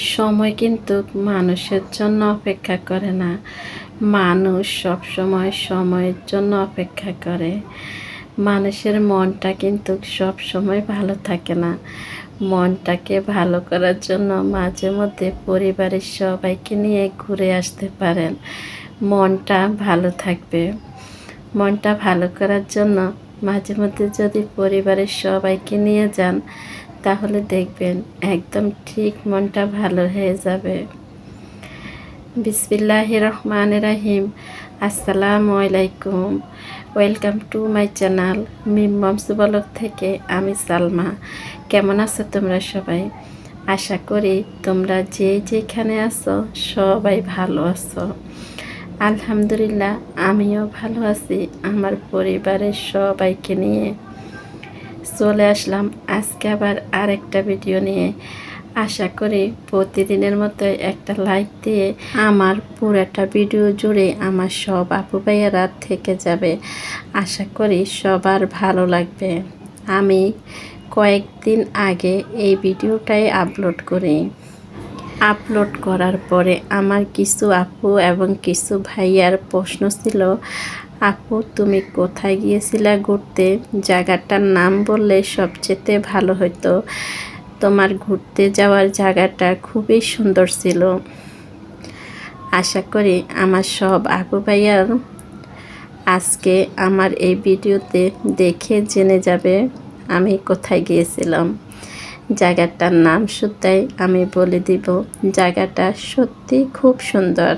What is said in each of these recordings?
সময় কিন্তু মানুষের জন্য অপেক্ষা করে না। মানুষ সব সময় সময়ের জন্য অপেক্ষা করে। মানুষের মনটা কিন্তু সব সময় ভালো থাকে না। মনটাকে ভালো করার জন্য মাঝে মধ্যে পরিবারের সবাইকে নিয়ে ঘুরে আসতে পারেন। মনটা ভালো থাকবে। মনটা ভালো করার জন্য মাঝে মধ্যে যদি পরিবারের সবাইকে নিয়ে যান তাহলে দেখবেন একদম ঠিক মনটা ভালো হয়ে যাবে। বিসমিল্লাহ রহমান রাহিম। আসসালামু আলাইকুম। Welcome to my channel Mim moms vlog থেকে আমি সালমা। কেমন আছো তোমরা সবাই? আশা করি তোমরা যে যেখানে আছো সবাই ভালো আছো। আলহামদুলিল্লাহ, আমিও ভালো আছি। আমার পরিবারের সবাইকে নিয়ে চলে আসলাম। আজকে আবার আরেকটা ভিডিও নিয়ে। আশা করি প্রতিদিনের মতো একটা লাইক দিয়ে আমার পুরোটা ভিডিও জুড়ে আমার সব আপু ভাইয়ারা থেকে যাবে। আশা করি সবার ভালো লাগবে। আমি কয়েকদিন আগে এই ভিডিওটাই আপলোড করি। আপলোড করার পরে আমার কিছু আপু এবং কিছু ভাইয়ার প্রশ্ন ছিল আপু, তুমি কোথায় গিয়েছিলা ঘুরতে? জায়গাটার নাম বললে সবচেয়ে ভালো হতো তোমার ঘুরতে যাওয়ার জায়গাটা খুবই সুন্দর ছিল। আশা করি আমার সব আপু ভাইয়ার আজকে আমার এই ভিডিওতে দেখে জেনে যাবে আমি কোথায় গিয়েছিলাম। জায়গাটার নাম শুদ্ধাই আমি বলে দিব। জায়গাটা সত্যি খুব সুন্দর।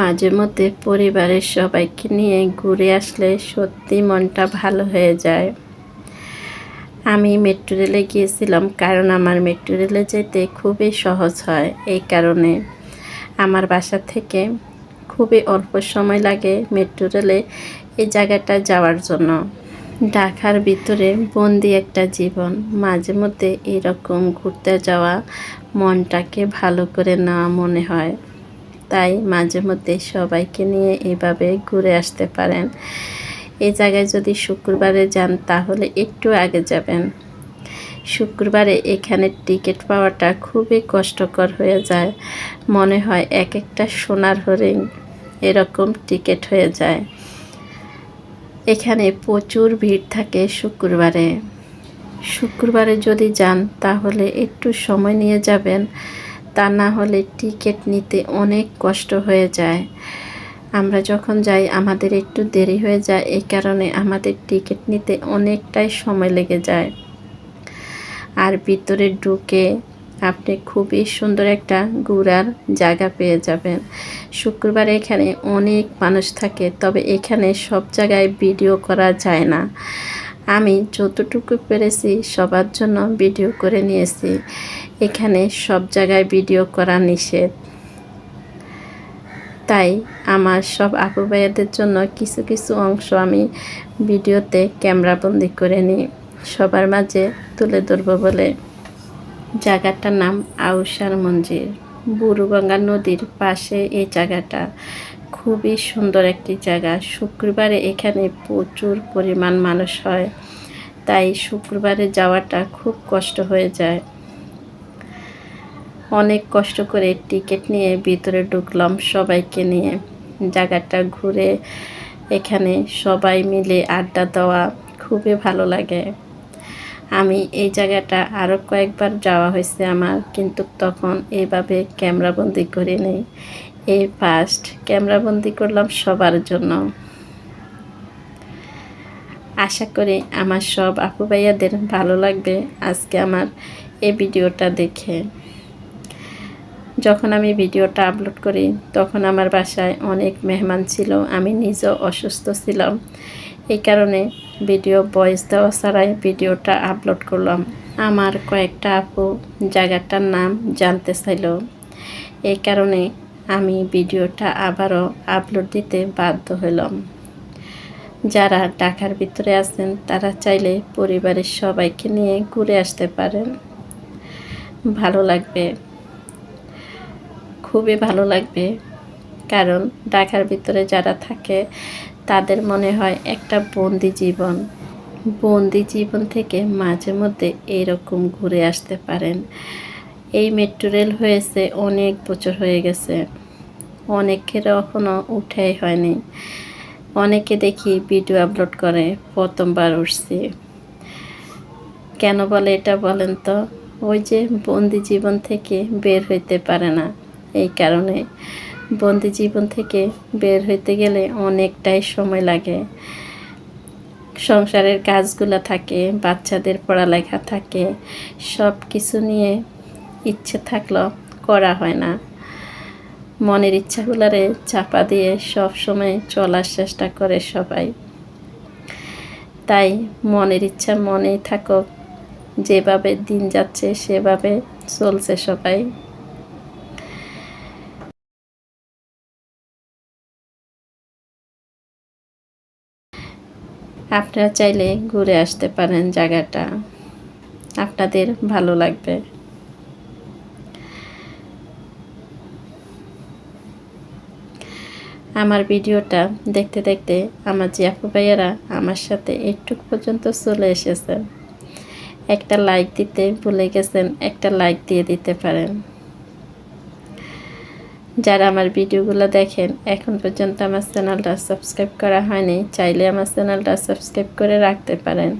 মাঝে মধ্যে পরিবারের সবাইকে নিয়ে ঘুরে আসলে সত্যি মনটা ভালো হয়ে যায়। আমি মেট্রো রেলে গিয়েছিলাম কারণ আমার মেট্রো রেলে যেতে খুবই সহজ হয় এই কারণে। আমার বাসা থেকে খুবই অল্প সময় লাগে মেট্রো রেলে এই জায়গাটা যাওয়ার জন্য। ঢাকার ভিতরে বন্দি একটা জীবন মাঝে মধ্যে এরকম ঘুরতে যাওয়া মনটাকে ভালো করে নেওয়া মনে হয়। তাই মাঝে মধ্যে সবাইকে নিয়ে এভাবে ঘুরে আসতে পারেন। এই জায়গায় যদি শুক্রবারে যান, তাহলে একটু আগে যাবেন। শুক্রবারে এখানে টিকিট পাওয়াটা খুবই কষ্টকর হয়ে যায়। মনে হয় এক একটা সোনার হরিণ এরকম টিকিট হয়ে যায়। এখানে প্রচুর ভিড় থাকে শুক্রবারে। শুক্রবারে যদি যান, তাহলে একটু সময় নিয়ে যাবেন। তা না হলে টিকিট নিতে অনেক কষ্ট হয়ে যায়। আমরা যখন যাই, আমাদের একটু দেরি হয়ে যায় এই কারণে আমাদের টিকিট নিতে অনেকটাই সময় লেগে যায়। আর ভিতরে ঢুকে আপনি খুবই সুন্দর একটা ঘোরার জায়গা পেয়ে যাবেন। শুক্রবার এখানে অনেক মানুষ থাকে, তবে এখানে সব জায়গায় ভিডিও করা যায় না। আমি যতটুকু পেরেছি সবার জন্য ভিডিও করে নিয়েছি। এখানে সব জায়গায় ভিডিও করা নিষেধ। তাই আমার সব আপু ভাইয়াদের জন্য কিছু কিছু অংশ আমি ভিডিওতে ক্যামেরাবন্দি করে নিই। সবার মাঝে তুলে ধরব বলে। জায়গাটার নাম আউসার মঞ্জির বুড়ুগঙ্গা নদীর পাশে এই জায়গাটা। খুবই সুন্দর একটি জায়গা। শুক্রবারে এখানে প্রচুর পরিমাণ মানুষ হয়, তাই শুক্রবারে যাওয়াটা খুব কষ্ট হয়ে যায়। অনেক কষ্ট করে টিকিট নিয়ে ভিতরে ঢুকলাম সবাইকে নিয়ে। জায়গাটা ঘুরে এখানে সবাই মিলে আড্ডা দেওয়া খুবই ভালো লাগে। আমি এই জায়গাটা আরও কয়েকবার যাওয়া হয়েছে আমার, কিন্তু তখন এইভাবে ক্যামেরাবন্দি করে নেই এই ফার্স্ট ক্যামেরাবন্দি করলাম সবার জন্য। আশা করি আমার সব আপু ভাইয়াদের ভালো লাগবে আজকে আমার এই ভিডিওটা দেখে। যখন আমি ভিডিওটা আপলোড করি, তখন আমার বাসায় অনেক মেহমান ছিল, আমি নিজেও অসুস্থ ছিলাম। এই কারণে ভিডিও ভয়েস দেওয়া ছাড়াই ভিডিওটা আপলোড করলাম। আমার কয়েকটা আপু জায়গাটার নাম জানতে চাইল। এই কারণে আমি ভিডিওটা আবারও আপলোড দিতে বাধ্য হলাম। যারা ঢাকার ভিতরে আছেন, তারা চাইলে পরিবারের সবাইকে নিয়ে ঘুরে আসতে পারেন। ভালো লাগবে। খুবই ভালো লাগবে। কারণ ঢাকার ভিতরে যারা থাকে, তাদের মনে হয় একটা বন্দি জীবন। বন্দি জীবন থেকে মাঝে মধ্যে এরকম ঘুরে আসতে পারেন। এই মেট্রো রেল হয়েছে অনেক বছর হয়ে গেছে। অনেকের এখনও উঠাই হয়নি। অনেকে দেখি ভিডিও আপলোড করে, প্রথমবার উঠছি। কেন বলে এটা বলেন তো? ওই যে বন্দি জীবন থেকে বের হইতে পারে না। এই কারণে বন্দি জীবন থেকে বের হইতে গেলে অনেকটাই সময় লাগে। সংসারের কাজগুলো থাকে, বাচ্চাদের পড়ালেখা থাকে সব কিছু নিয়ে ইচ্ছে থাকলেও করা হয় না। মনের ইচ্ছাগুলারে চাপা দিয়ে সব সময় চলার চেষ্টা করে সবাই। তাই মনের ইচ্ছা মনেই থাকুক, যেভাবে দিন যাচ্ছে সেভাবে চলছে সবাই। আপনারা চাইলে ঘুরে আসতে পারেন জায়গাটা। আপনাদের ভালো লাগবে। আমার ভিডিওটা দেখতে দেখতে আমার আপু ভাইয়েরা আমার সাথে একটু পর্যন্ত চলে এসেছেন একটা লাইক দিতে ভুলে গেছেন, একটা লাইক দিয়ে দিতে পারেন। যারা আমার ভিডিওগুলো দেখেন, এখন পর্যন্ত আমার চ্যানেলটা সাবস্ক্রাইব করা হয়নি, চাইলে আমার চ্যানেলটা সাবস্ক্রাইব করে রাখতে পারেন।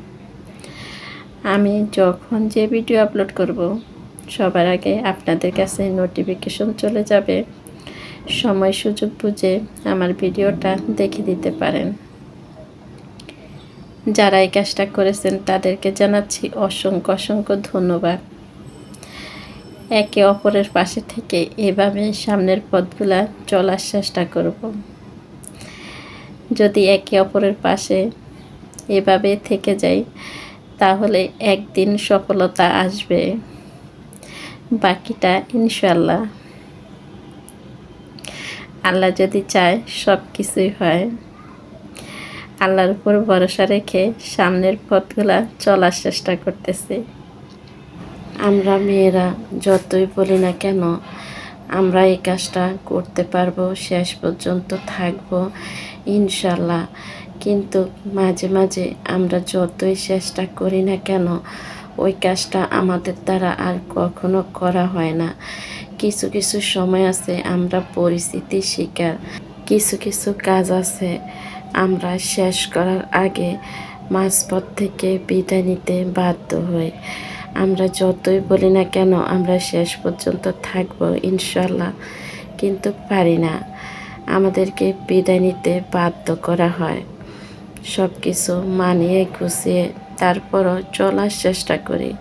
আমি যখন যে ভিডিও আপলোড করব, সবার আগে আপনাদের কাছে নোটিফিকেশন চলে যাবে। সময় সুযোগ বুঝে আমার ভিডিওটা দেখে দিতে পারেন। যারা এই কাজটা করেছেন, তাদেরকে জানাচ্ছি অসংখ্য অসংখ্য ধন্যবাদ। একে অপরের পাশে থেকে এভাবে সামনের পথগুলা চলার চেষ্টা করব। যদি একে অপরের পাশে এভাবে থেকে যাই, তাহলে একদিন সফলতা আসবে। বাকিটা ইনশাল্লাহ আল্লাহ যদি চায় সব কিছুই হয়। আল্লাহর উপর ভরসা রেখে সামনের পথগুলা চলার চেষ্টা করতেছি। আমরা মেয়েরা যতই বলি না কেন, আমরা এই কাজটা করতে পারব, শেষ পর্যন্ত থাকব ইনশাল্লাহ কিন্তু মাঝে মাঝে আমরা যতই চেষ্টা করি না কেন, ওই কাজটা আমাদের দ্বারা আর কখনো করা হয় না। কিছু কিছু সময় আছে, আমরা পরিস্থিতির শিকার। কিছু কিছু কাজ আছে, আমরা শেষ করার আগে মাঝপথ থেকে বিদায় নিতে বাধ্য হই। আমরা যতই বলি না কেন, আমরা শেষ পর্যন্ত থাকব ইনশাল্লাহ কিন্তু পারি না। আমাদেরকে বিদায় নিতে বাধ্য করা হয়। সব কিছু মানিয়ে গুছিয়ে তারপরও চলার চেষ্টা করি।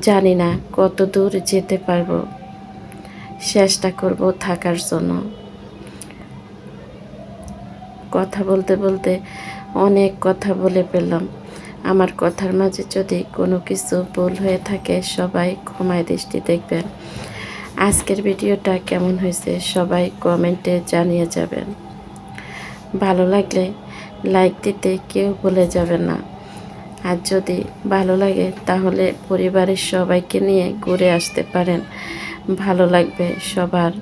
জানি না কত দূর যেতে পারব। চেষ্টা করব থাকার জন্য। কথা বলতে বলতে অনেক কথা বলে পেলাম আমার কথার মাঝে যদি কোনো কিছু ভুল হয়ে থাকে, সবাই ক্ষমায় দৃষ্টি দেখবেন। আজকের ভিডিওটা কেমন হয়েছে সবাই কমেন্টে জানিয়ে যাবেন। ভালো লাগলে লাইক দিতে কেউ ভুলে যাবেন না। আর যদি ভালো লাগে, তাহলে পরিবারের সবাইকে নিয়ে ঘুরে আসতে পারেন। ভালো লাগবে সবার।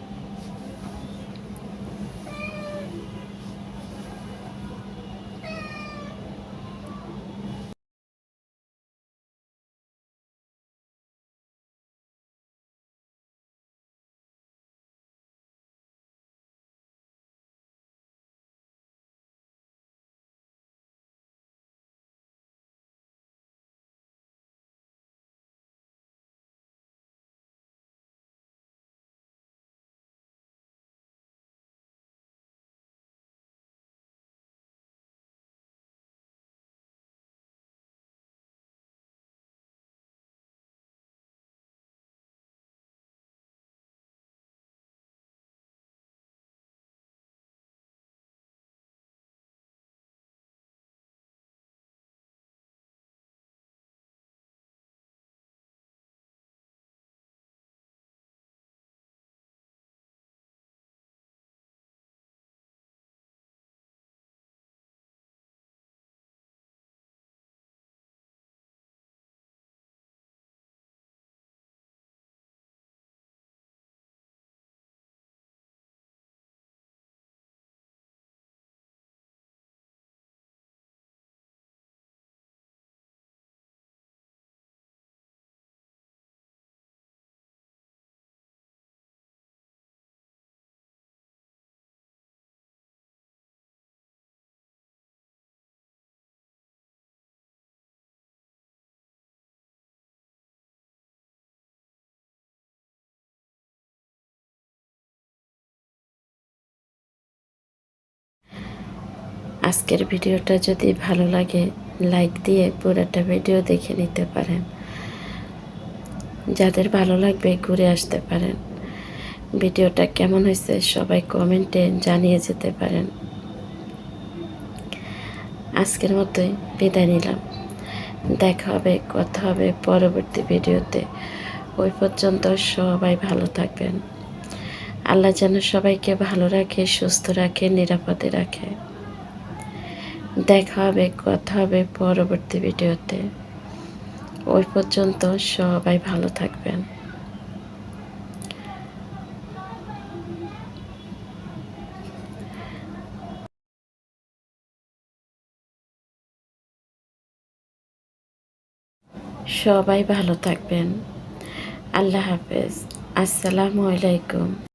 আজকের ভিডিওটা যদি ভালো লাগে লাইক দিয়ে পুরোটা ভিডিও দেখে নিতে পারেন। যাদের ভালো লাগবে ঘুরে আসতে পারেন। ভিডিওটা কেমন হয়েছে সবাই কমেন্টে জানিয়ে যেতে পারেন। আজকের মতোই বিদায় নিলাম। দেখা হবে, কথা হবে পরবর্তী ভিডিওতে। ওই পর্যন্ত সবাই ভালো থাকবেন। আল্লাহ যেন সবাইকে ভালো রাখে, সুস্থ রাখে, নিরাপদে রাখে। দেখা হবে কথা হবে পরবর্তী ভিডিওতে। ওই পর্যন্ত সবাই ভালো থাকবেন। সবাই ভালো থাকবেন। আল্লাহ হাফেজ। আসসালামু আলাইকুম।